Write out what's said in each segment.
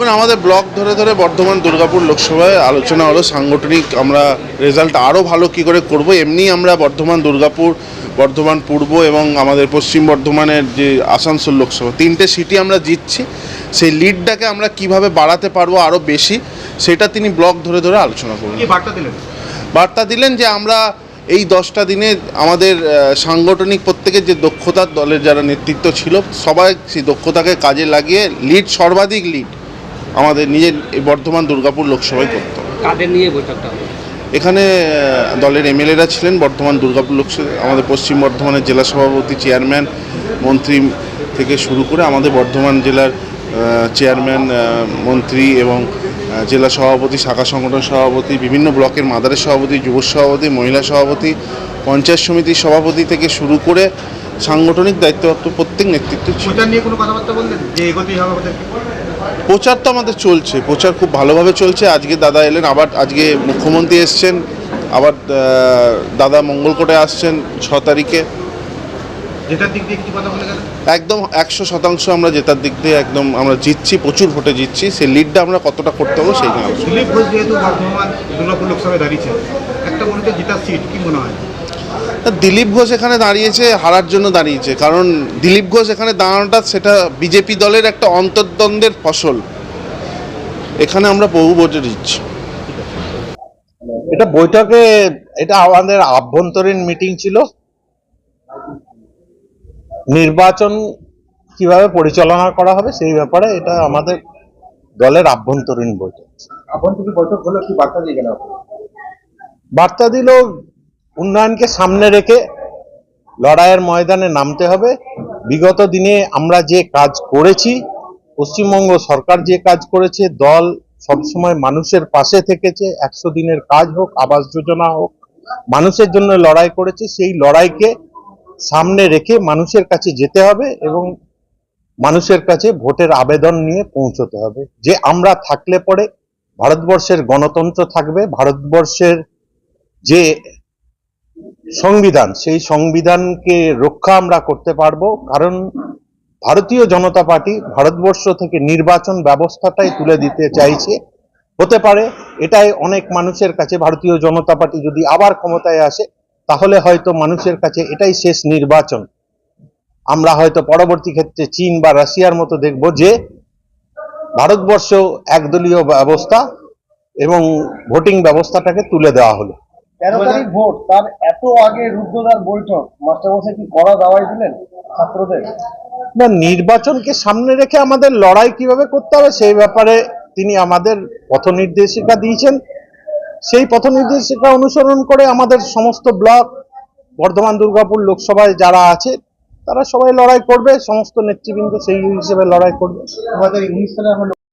এখন আমাদের ব্লক ধরে ধরে বর্ধমান দুর্গাপুর লোকসভায় আলোচনা হলো সাংগঠনিক আমরা রেজাল্ট আরও ভালো কি করে করব এমনি আমরা বর্ধমান দুর্গাপুর বর্ধমান পূর্ব এবং আমাদের পশ্চিম বর্ধমানের যে আসানসোল লোকসভা তিনটে সিটি আমরা জিতছি। সেই লিডটাকে আমরা কীভাবে বাড়াতে পারব আরও বেশি সেটা তিনি ব্লক ধরে ধরে আলোচনা করবেন। বার্তা দিলেন? বার্তা দিলেন যে আমরা এই দশটা দিনে আমাদের সাংগঠনিক প্রত্যেকের যে দক্ষতা দলের যারা নেতৃত্ব ছিল সবাই সেই দক্ষতাকে কাজে লাগিয়ে লিড সর্বাধিক লিড আমাদের নিজের এই বর্ধমান দুর্গাপুর লোকসভায় করতে। কাদের নিয়ে বৈঠকটা এখানে দলের এমএলএরা ছিলেন বর্ধমান দুর্গাপুর লোকসভা আমাদের পশ্চিম বর্ধমানের জেলা সভাপতি চেয়ারম্যান মন্ত্রী থেকে শুরু করে আমাদের বর্ধমান জেলার চেয়ারম্যান মন্ত্রী এবং জেলা সভাপতি শাখা সংগঠন সভাপতি বিভিন্ন ব্লকের মাদারের সভাপতি যুব সভাপতি মহিলা সভাপতি পঞ্চায়েত সমিতির সভাপতি থেকে শুরু করে সাংগঠনিক দায়িত্বপ্রাপ্ত প্রত্যেক নেতৃত্ব ছিল। নিয়ে কোনো কথাবার্তা বললেন? যে এগোতেই হবে ওদেরকে? প্রচার তো আমাদের চলছে প্রচার খুব ভালোভাবে চলছে। আজকে দাদা এলেন আবার আজকে মুখ্যমন্ত্রী এসছেন আবার দাদা মঙ্গলকোটে আসছেন ছ তারিখে। একদম একশো শতাংশ আমরা জেতার দিক দিয়ে একদম আমরা জিতছি প্রচুর ভোটে জিতছি সেই লিডটা আমরা কতটা করতে পারব সেই নিয়ে একটা মনে জেতার সিট কি মনে হয়? দিলীপ ঘোষ এখানে দাঁড়িয়েছে হারার জন্য দাঁড়িয়েছে। কারণ দিলীপ ঘোষ এখানে দাঁড়ানোটা সেটা বিজেপি দলের একটা অন্তর্দ্বন্দ্বের ফসল। এখানে আমরা বহু ভোটে দিচ্ছি এটা বৈঠকে এটা আমাদের আভ্যন্তরীণ মিটিং ছিল। নির্বাচন কীভাবে পরিচালনা করা হবে সেই ব্যাপারে এটা আমাদের দলের আভ্যন্তরীণ বৈঠক। আভ্যন্তরীণ বৈঠক হলো কি? বার্তা দিয়ে গেল। বার্তা দিল উন্নয়নকে সামনে রেখে লড়াইয়ের ময়দানে নামতে হবে। বিগত দিনে আমরা যে কাজ করেছি, পশ্চিমবঙ্গ সরকার যে কাজ করেছে, দল সবসময় মানুষের পাশে থেকেছে, একশো দিনের কাজ হোক, আবাস যোজনা হোক, মানুষের জন্য লড়াই করেছে, সেই লড়াইকে সামনে রেখে মানুষের কাছে যেতে হবে এবং মানুষের কাছে ভোটের আবেদন নিয়ে পৌঁছতে হবে। যে আমরা থাকলে পরে ভারতবর্ষের গণতন্ত্র থাকবে, ভারতবর্ষের যে সংবিধান, সেই সংবিধানকে রক্ষা আমরা করতে পারব, কারণ ভারতীয় জনতা পার্টি ভারতবর্ষ থেকে নির্বাচন ব্যবস্থাটাই তুলে দিতে চাইছে। হতে পারে এটাই অনেক মানুষের কাছে, ভারতীয় জনতা পার্টি যদি আবার ক্ষমতায় আসে, তাহলে হয়তো মানুষের কাছে এটাই শেষ নির্বাচন। আমরা হয়তো পরবর্তী ক্ষেত্রে চীন বা রাশিয়ার মতো দেখব যে, ভারতবর্ষ একদলীয় ব্যবস্থা এবং ভোটিং ব্যবস্থাটাকে তুলে দেওয়া হলো। তেরো তারিখ ভোট তার এত আগে বৈঠক মাস্টারমশাই কি দাওয়াই দিলেন ছাত্রদের? না নির্বাচনকে সামনে রেখে আমাদের লড়াই কীভাবে করতে হবে সেই ব্যাপারে তিনি আমাদের পথ নির্দেশিকা দিয়েছেন। সেই পথ নির্দেশিকা অনুসরণ করে আমাদের সমস্ত ব্লক বর্ধমান দুর্গাপুর লোকসভায় যারা আছে তারা সবাই লড়াই করবে সমস্ত নেতৃবৃন্দ সেই হিসেবে লড়াই করবে।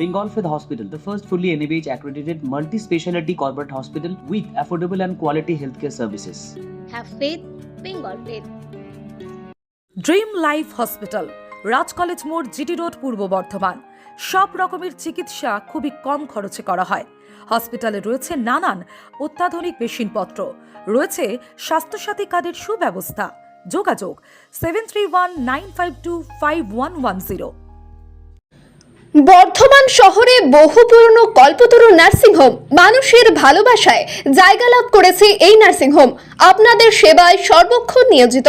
Bengal Fifth Hospital, the first fully NABH accredited multi specialty corporate hospital with affordable and quality healthcare services. Have faith, Bengal faith. Dream life hospital Raj college মোড় জিটি রোড পূর্ব বর্ধমান সব রকমের চিকিৎসা খুবই কম খরচে করা হয় হসপিটালে রয়েছে নানান অত্যাধুনিক মেশিনপত্র রয়েছে স্বাস্থ্যসাথী কার্ডের সুব্যবস্থা যোগাযোগ seven three one nine five two five one one zero Bardhaman শহরে বহু পুরনো কল্পতরু নার্সিংহোম মানুষের ভালোবাসায় জায়গা লাভ করেছে এই নার্সিংহোম আপনাদের সেবায় সর্বক্ষণ নিয়োজিত।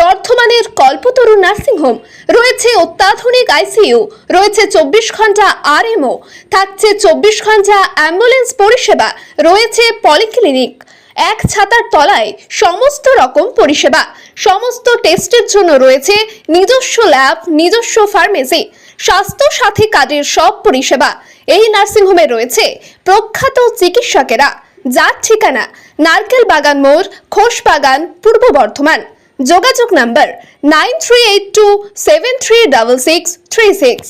বর্ধমানের কল্পতরু নার্সিংহোম রয়েছে অত্যাধুনিক আইসিইউ রয়েছে চব্বিশ ঘণ্টা আরএমও থাকছে চব্বিশ ঘণ্টা অ্যাম্বুলেন্স পরিষেবা, রয়েছে পলিক্লিনিক এক ছাতার তলায় সমস্ত রকম পরিষেবা, সমস্ত টেস্টের জন্য রয়েছে নিজস্ব ল্যাব নিজস্ব ফার্মেসি স্বাস্থ্য সাথী কাজের সব পরিষেবা। এই নার্সিংহোমে রয়েছে প্রখ্যাত চিকিৎসকেরা। যার ঠিকানা নারকেল বাগান মোড় খোস বাগান, পূর্ব বর্ধমান। যোগাযোগ number nine three eight two seven three double six three six.